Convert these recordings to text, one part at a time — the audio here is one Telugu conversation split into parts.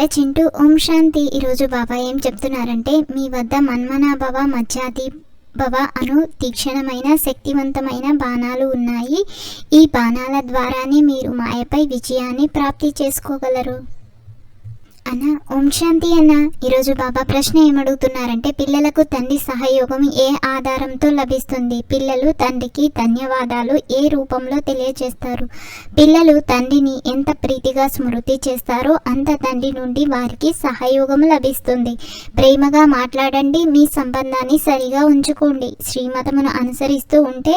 అరే చింటూ ఓం శాంతి. ఈరోజు బాబా ఏం చెప్తున్నారంటే మీ వద్ద మన్మనాభవ మధ్యాది భవ అను తీక్షణమైన శక్తివంతమైన బాణాలు ఉన్నాయి. ఈ బాణాల ద్వారానే మీరు మాయపై విజయాన్ని ప్రాప్తి చేసుకోగలరు. అన్న ఓం శాంతి అన్న. ఈరోజు బాబా ప్రశ్న ఏమడుగుతున్నారంటే పిల్లలకు తండ్రి సహయోగం ఏ ఆధారంతో లభిస్తుంది? పిల్లలు తండ్రికి ధన్యవాదాలు ఏ రూపంలో తెలియజేస్తారు? పిల్లలు తండ్రిని ఎంత ప్రీతిగా స్మృతి చేస్తారో అంత తండ్రి నుండి వారికి సహయోగం లభిస్తుంది. ప్రేమగా మాట్లాడండి మీ సంబంధాన్ని సరిగా ఉంచుకోండి. శ్రీమతమును అనుసరిస్తూ ఉంటే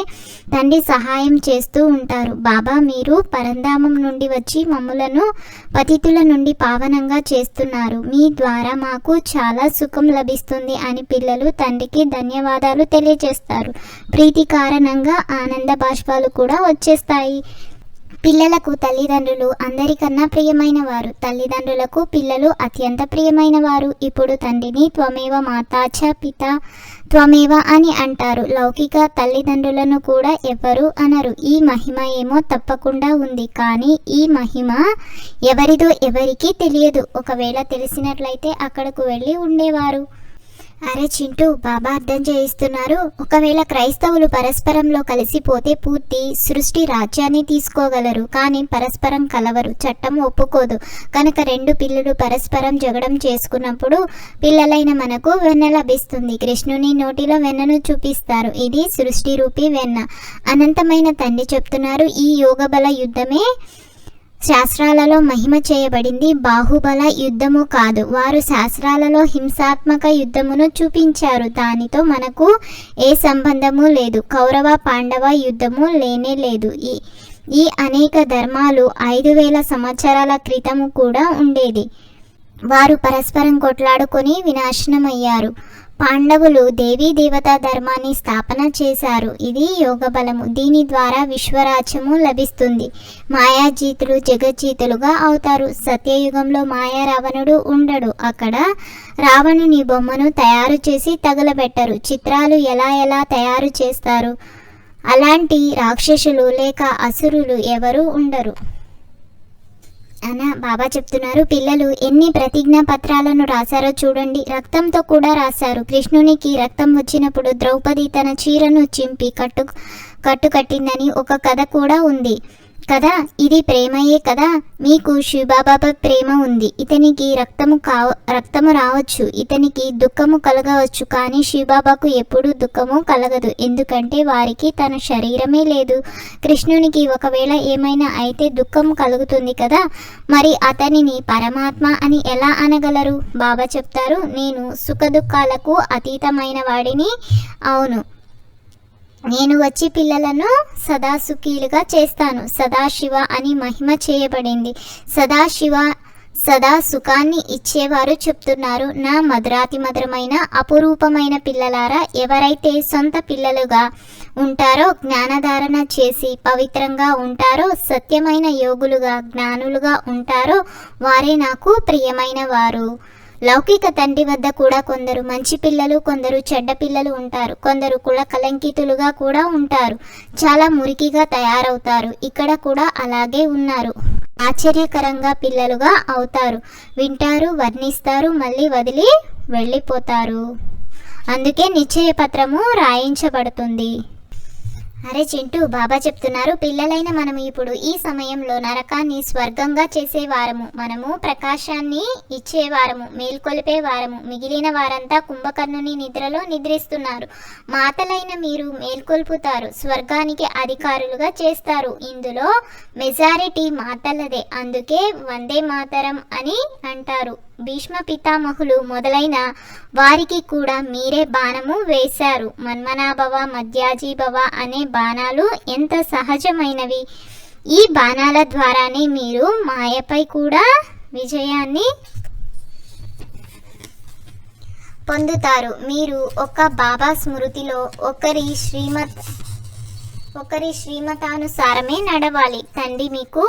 తండ్రి సహాయం చేస్తూ ఉంటారు. బాబా మీరు పరంధామం నుండి వచ్చి మమ్ములను పతితుల నుండి పావనంగా చేస్తున్నారు. మీ ద్వారా మాకు చాలా సుఖం లభిస్తుంది అని పిల్లలు తండ్రికి ధన్యవాదాలు తెలియజేస్తారు. ప్రీతి కారణంగా ఆనంద బాష్పాలు కూడా వచ్చేస్తాయి. పిల్లలకు తల్లిదండ్రులు అందరికన్నా ప్రియమైన వారు తల్లిదండ్రులకు పిల్లలు అత్యంత ప్రియమైన వారు ఇప్పుడు తండ్రిని త్వమేవ మాతాచ పిత త్వమేవ అని అంటారు. లౌకిక తల్లిదండ్రులను కూడా ఎవరు అనరు. ఈ మహిమ ఏమో తప్పకుండా ఉంది. కానీ ఈ మహిమ ఎవరిదో ఎవరికీ తెలియదు. ఒకవేళ తెలిసినట్లయితే అక్కడకు వెళ్ళి ఉండేవారు. అరే చింటూ బాబా అర్థం చేయిస్తున్నారు. ఒకవేళ క్రైస్తవులు పరస్పరంలో కలిసిపోతే పూర్తి సృష్టి రాజ్యాన్ని తీసుకోగలరు కానీ పరస్పరం కలవరు చట్టం ఒప్పుకోదు. కనుక రెండు పిల్లలు పరస్పరం జగడం చేసుకున్నప్పుడు పిల్లలైన మనకు వెన్న లభిస్తుంది. కృష్ణుని నోటిలో వెన్నను చూపిస్తారు. ఇది సృష్టి రూపి వెన్న. అనంతమైన తండ్రి చెప్తున్నారు ఈ యోగబల యుద్ధమే శాస్త్రాలలో మహిమ చేయబడింది. బాహుబల యుద్ధము కాదు. వారు శాస్త్రాలలో హింసాత్మక యుద్ధమును చూపించారు. దానితో మనకు ఏ సంబంధము లేదు. కౌరవ పాండవ యుద్ధము లేనే లేదు. ఈ ఈ అనేక ధర్మాలు ఐదు వేల సంవత్సరాల క్రితము కూడా ఉండేది. వారు పరస్పరం కొట్లాడుకొని వినాశనమయ్యారు. పాండవులు దేవీ దేవతా ధర్మాన్ని స్థాపన చేశారు. ఇది యోగ బలము దీని ద్వారా విశ్వరాజ్యము లభిస్తుంది. మాయాజీతులు జగజ్జీతులుగా అవుతారు. సత్యయుగంలో మాయా రావణుడు ఉండడు. అక్కడ రావణుని బొమ్మను తయారు చేసి తగలబెట్టరు. చిత్రాలు ఎలా ఎలా తయారు చేస్తారు? అలాంటి రాక్షసులు లేక అసురులు ఎవరు ఉండరు. అన్న బాబా చెప్తున్నారు పిల్లలు ఎన్ని ప్రతిజ్ఞా పత్రాలను రాశారో చూడండి. రక్తంతో కూడా రాశారు. కృష్ణునికి రక్తం వచ్చినప్పుడు ద్రౌపది తన చీరను చింపి కట్టు కట్టు కట్టిందని ఒక కథ కూడా ఉంది. కదా? ఇది ప్రేమయే కదా? మీకు శివబాబాపై ప్రేమ ఉంది. ఇతనికి రక్తము కావ రక్తము రావచ్చు. ఇతనికి దుఃఖము కలగవచ్చు. కానీ శివబాబాకు ఎప్పుడూ దుఃఖము కలగదు. ఎందుకంటే వారికి తన శరీరమే లేదు. కృష్ణునికి ఒకవేళ ఏమైనా అయితే దుఃఖం కలుగుతుంది కదా? మరి అతనిని పరమాత్మ అని ఎలా అనగలరు? బాబా చెప్తారు నేను సుఖ దుఃఖాలకు అతీతమైన వాడిని అవును. నేను వచ్చి పిల్లలను సదాసుఖీలుగా చేస్తాను. సదాశివ అని మహిమ చేయబడింది. సదాశివ సదా సుఖాన్ని ఇచ్చేవారు చెప్తున్నారు. నా మధురాతి మధురమైన అపురూపమైన పిల్లలారా ఎవరైతే సొంత పిల్లలుగా ఉంటారో జ్ఞానధారణ చేసి పవిత్రంగా ఉంటారో సత్యమైన యోగులుగా జ్ఞానులుగా ఉంటారో వారే నాకు ప్రియమైన వారు. లౌకిక తండ్రి వద్ద కూడా కొందరు మంచి పిల్లలు కొందరు చెడ్డ పిల్లలు ఉంటారు. కొందరు కుల కలంకితులుగా కూడా ఉంటారు. చాలా మురికిగా తయారవుతారు. ఇక్కడ కూడా అలాగే ఉన్నారు. ఆశ్చర్యకరంగా పిల్లలుగా అవుతారు. వింటారు వర్ణిస్తారు మళ్ళీ వదిలి వెళ్ళిపోతారు. అందుకే నిశ్చయ పత్రము రాయించబడుతుంది. అరే చింటూ బాబా చెప్తున్నారు పిల్లలైన మనం ఇప్పుడు ఈ సమయంలో నరకాన్ని స్వర్గంగా చేసేవారము. మనము ప్రకాశాన్ని ఇచ్చేవారము మేల్కొల్పేవారము. మిగిలిన వారంతా కుంభకర్ణుని నిద్రలో నిద్రిస్తున్నారు. మాతలైన మీరు మేల్కొల్పుతారు స్వర్గానికి అధికారులుగా చేస్తారు. ఇందులో మెజారిటీ మాతలదే అందుకే వందే మాతరం అని అంటారు. భీష్మ పితామహులు మొదలైన వారికి కూడా మీరే బాణము వేశారు. మన్మనాభవ మధ్యాజీభవ అనే బాణాలు ఎంత సహజమైనవి. ఈ బాణాల ద్వారానే మీరు మాయపై కూడా విజయాన్ని పొందుతారు. మీరు ఒక బాబా స్మృతిలో ఒకరి శ్రీమత్ ఒకరి శ్రీమతానుసారమే నడవాలి. తండ్రి మీకు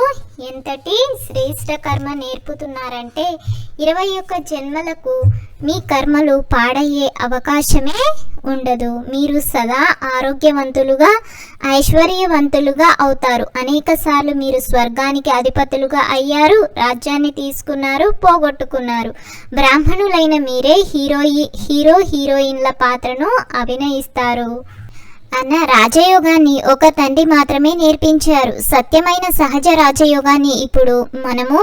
ఎంతటి శ్రేష్ట కర్మ నేర్పుతున్నారంటే ఇరవై ఒక్క జన్మలకు మీ కర్మలు పాడయ్యే అవకాశమే ఉండదు. మీరు సదా ఆరోగ్యవంతులుగా ఐశ్వర్యవంతులుగా అవుతారు. అనేక సార్లు మీరు స్వర్గానికి అధిపతులుగా అయ్యారు రాజ్యాన్ని తీసుకున్నారు పోగొట్టుకున్నారు. బ్రాహ్మణులైన మీరే హీరోయి హీరో హీరోయిన్ల పాత్రను అభినయిస్తారు. అన్న రాజయోగాన్ని ఒక తండ్రి మాత్రమే నేర్పించారు. సత్యమైన సహజ రాజయోగాన్ని ఇప్పుడు మనము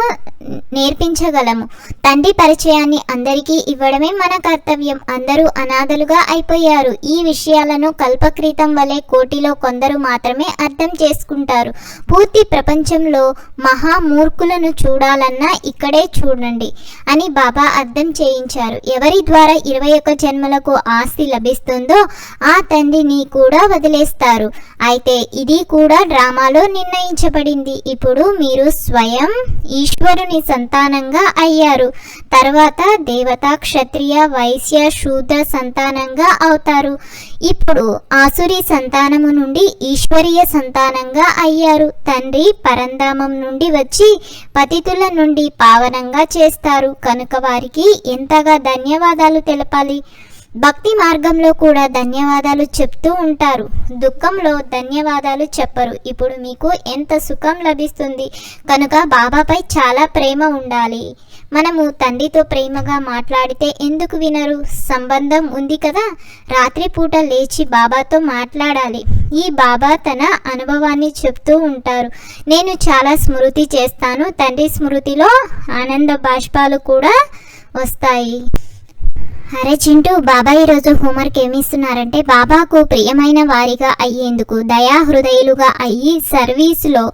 నేర్పించగలము. తండ్రి పరిచయాన్ని అందరికీ ఇవ్వడమే మన కర్తవ్యం. అందరూ అనాథలుగా అయిపోయారు. ఈ విషయాలను కల్పక్రితం వలె కోటిలో కొందరు మాత్రమే అర్థం చేసుకుంటారు. పూర్తి ప్రపంచంలో మహామూర్ఖులను చూడాలన్నా ఇక్కడే చూడండి అని బాబా అర్థం చేయించారు. ఎవరి ద్వారా ఇరవై ఒక్క జన్మలకు ఆస్తి లభిస్తుందో ఆ తండ్రిని కూడా వదిలేస్తారు. అయితే ఇది కూడా డ్రామాలో నిర్ణయించబడింది. ఇప్పుడు మీరు స్వయం ఈశ్వరుని సంతానంగా అయ్యారు. తర్వాత దేవత క్షత్రియ వైశ్య శూద్ర సంతానంగా అవుతారు. ఇప్పుడు ఆసురి సంతానము నుండి ఈశ్వరీయ సంతానంగా అయ్యారు. తండ్రి పరంధామం నుండి వచ్చి పతితుల నుండి పావనంగా చేస్తారు. కనుక వారికి ఎంతగా ధన్యవాదాలు తెలపాలి? భక్తి మార్గంలో కూడా ధన్యవాదాలు చెప్తూ ఉంటారు. దుఃఖంలో ధన్యవాదాలు చెప్పరు. ఇప్పుడు మీకు ఎంత సుఖం లభిస్తుంది? కనుక బాబాపై చాలా ప్రేమ ఉండాలి. మనము తండ్రితో ప్రేమగా మాట్లాడితే ఎందుకు వినరు? సంబంధం ఉంది కదా? రాత్రిపూట లేచి బాబాతో మాట్లాడాలి. ఈ బాబా తన అనుభవాన్ని చెప్తూ ఉంటారు. నేను చాలా స్మృతి చేస్తాను. తండ్రి స్మృతిలో ఆనంద బాష్పాలు కూడా వస్తాయి. అరే చింటూ బాబా ఈరోజు హోంవర్క్ ఏమిస్తున్నారంటే బాబాకు ప్రియమైన వారిగా అయ్యేందుకు దయా హృదయులుగా అయ్యి సర్వీసులో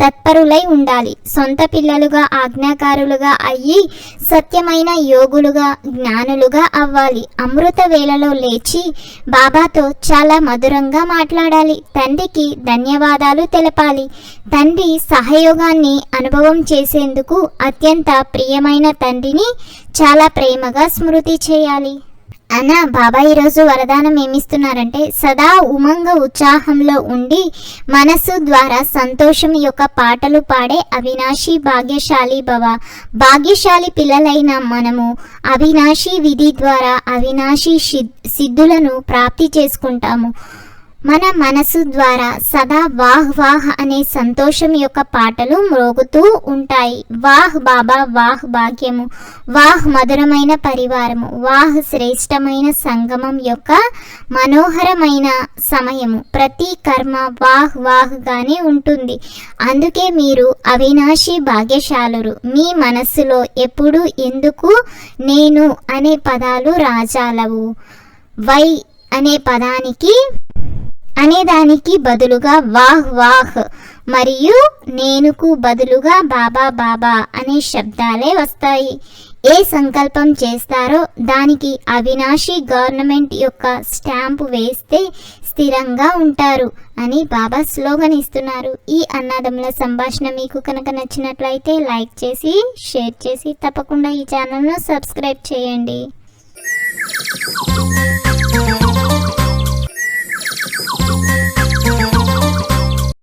తత్పరులై ఉండాలి. సొంత పిల్లలుగా ఆజ్ఞాకారులుగా అయ్యి సత్యమైన యోగులుగా జ్ఞానులుగా అవ్వాలి. అమృత వేళలో లేచి బాబాతో చాలా మధురంగా మాట్లాడాలి. తండ్రికి ధన్యవాదాలు తెలపాలి. తండ్రి సహయోగాన్ని అనుభవం చేసేందుకు అత్యంత ప్రియమైన తండ్రిని చాలా ప్రేమగా స్మృతి చేయాలి. అన్న బాబా ఈరోజు వరదానం ఏమిస్తున్నారంటే సదా ఉమంగ ఉత్సాహంలో ఉండి మనస్సు ద్వారా సంతోషం యొక్క పాటలు పాడే అవినాశి భాగ్యశాలి భవ. భాగ్యశాలి పిల్లలైన మనము అవినాశి విధి ద్వారా అవినాశి సిద్ధులను ప్రాప్తి చేసుకుంటాము. మన మనసు ద్వారా సదా వాహ్ వాహ్ అనే సంతోషం యొక్క పాటలు మ్రోగుతూ ఉంటాయి. వాహ్ బాబా వాహ్ భాగ్యము. వాహ్ మధురమైన పరివారము. వాహ్ శ్రేష్టమైన సంగమం యొక్క మనోహరమైన సమయము. ప్రతి కర్మ వాహ్ వాహ్గానే ఉంటుంది. అందుకే మీరు అవినాశి భాగ్యశాలురు. మీ మనస్సులో ఎప్పుడు ఎందుకు నేను అనే పదాలు రాజాలవు. వై అనే పదానికి అనే దానికి బదులుగా వాహ్ వాహ్ మరియు నేనుకు బదులుగా బాబా బాబా అనే శబ్దాలే వస్తాయి. ఏ సంకల్పం చేస్తారో దానికి అవినాశి గవర్నమెంట్ యొక్క స్టాంపు వేస్తే స్థిరంగా ఉంటారు అని బాబా స్లోగన్ ఇస్తున్నారు. ఈ అన్నదమ్ముల సంభాషణ మీకు కనుక నచ్చినట్లయితే లైక్ చేసి షేర్ చేసి తప్పకుండా ఈ ఛానల్ను సబ్స్క్రైబ్ చేయండి.